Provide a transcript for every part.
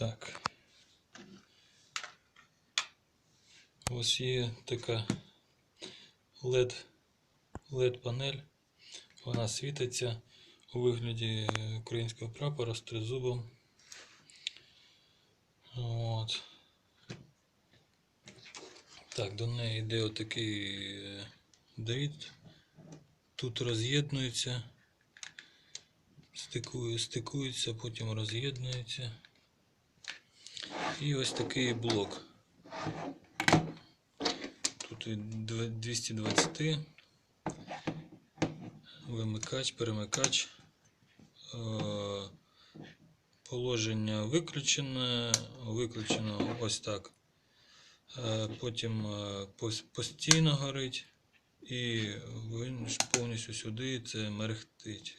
Так. Ось є така LED, LED панель. Вона світиться у вигляді українського прапора з тризубом. От. Так, до неї йде отакий е, дріт. Тут роз'єднується, стикує, стикується, потім роз'єднується. І ось такий блок. Тут 220 вимикач, перемикач. Е, Положення виключене, виключено ось так. Е, Потім е, постійно горить. І він повністю сюди це мерехтить.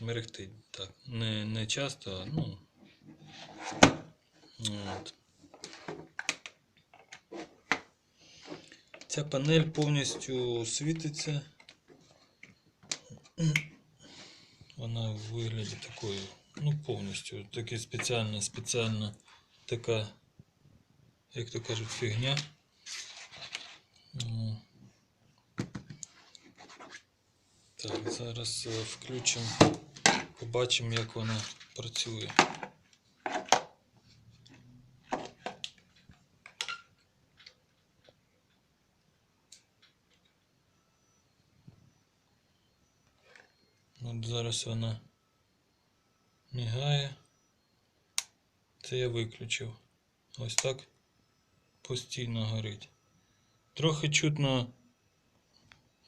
Мерехтить, так. Не, не часто, ну. От. Ця панель повністю світиться. Вона в вигляді такої, ну повністю, таке спеціальна, спеціальна така, як то кажуть, фігня. Так, зараз е, включимо, побачимо, як вона працює. От зараз вона мігає. Це я виключив. Ось так постійно горить. Трохи чутно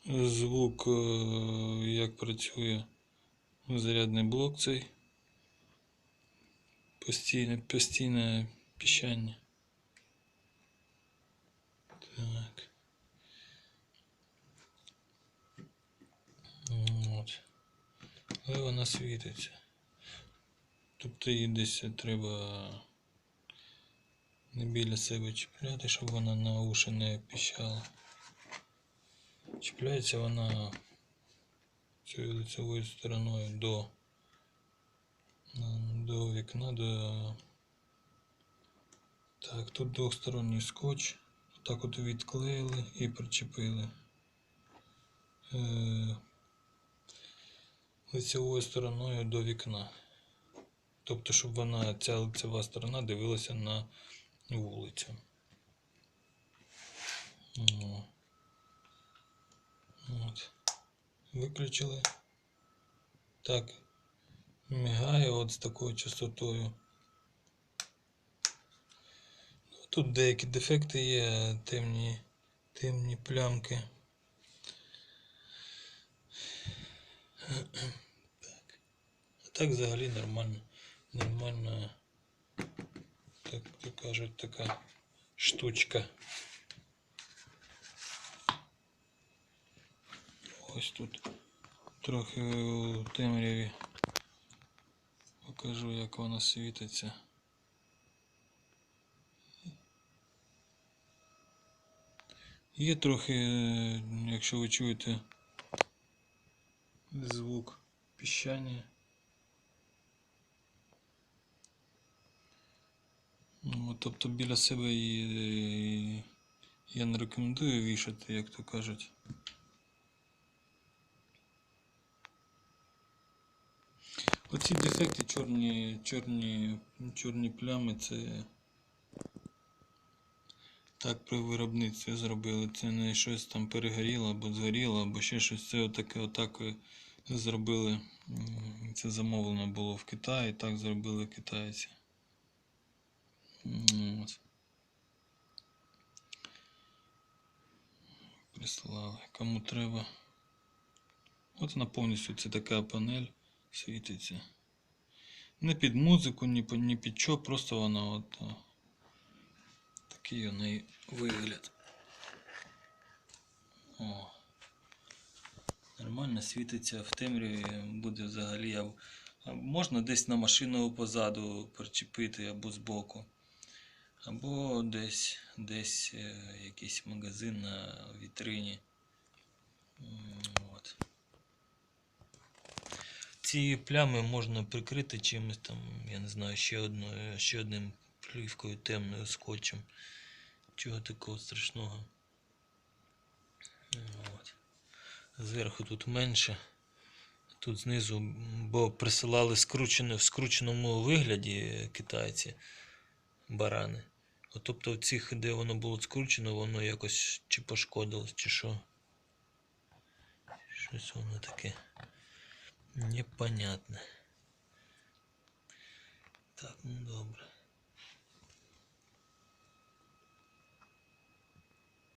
звук, е, як працює зарядний блок цей. Постійне, постійне піщання. Так. От. Але вона світиться. Тобто її десь треба не біля себе чіпляти, щоб вона на уші не піщала. Чіпляється вона цією лицевою стороною до, до вікна, до. Так, тут двохсторонній скотч. Так от відклеїли і причепили. Е, лицевою стороною до вікна. Тобто, щоб вона, ця лицева сторона дивилася на вулицю. О. От. Виключили. Так. Мігає от з такою частотою. Ну, Тут деякі дефекти є, темні, темні плямки. Так. А так взагалі нормально. Нормальна, так то кажуть, така штучка. Ось тут трохи у темряві покажу, як вона світиться. Є трохи, е, якщо ви чуєте звук піщання. Ну, тобто біля себе її я не рекомендую вішати, як то кажуть. Оці дефекти чорні, чорні, чорні плями це так при виробництві зробили. Це не щось там перегоріло або згоріло, або ще щось. Це отаке отак зробили. Це замовлено було в Китаї, так зробили китайці. От. Прислали. Кому треба. От вона повністю це така панель світиться. Не під музику, ні, по- ні під що, просто вона от. Такий у неї вигляд. О. Нормально світиться в темряві, буде взагалі. Можна десь на машину позаду причепити або збоку. Або десь, десь е, якийсь магазин на вітрині. От. ці плями можна прикрити чимось там, я не знаю, ще одною, ще одним плівкою темною скотчем. Чого такого страшного. От. Зверху тут менше. Тут знизу, бо присилали скручене, в скрученому вигляді китайці барани. Тобто в цих, де воно було скручено, воно якось чи пошкодилось, чи що. Щось воно таке непонятне. Так, ну добре.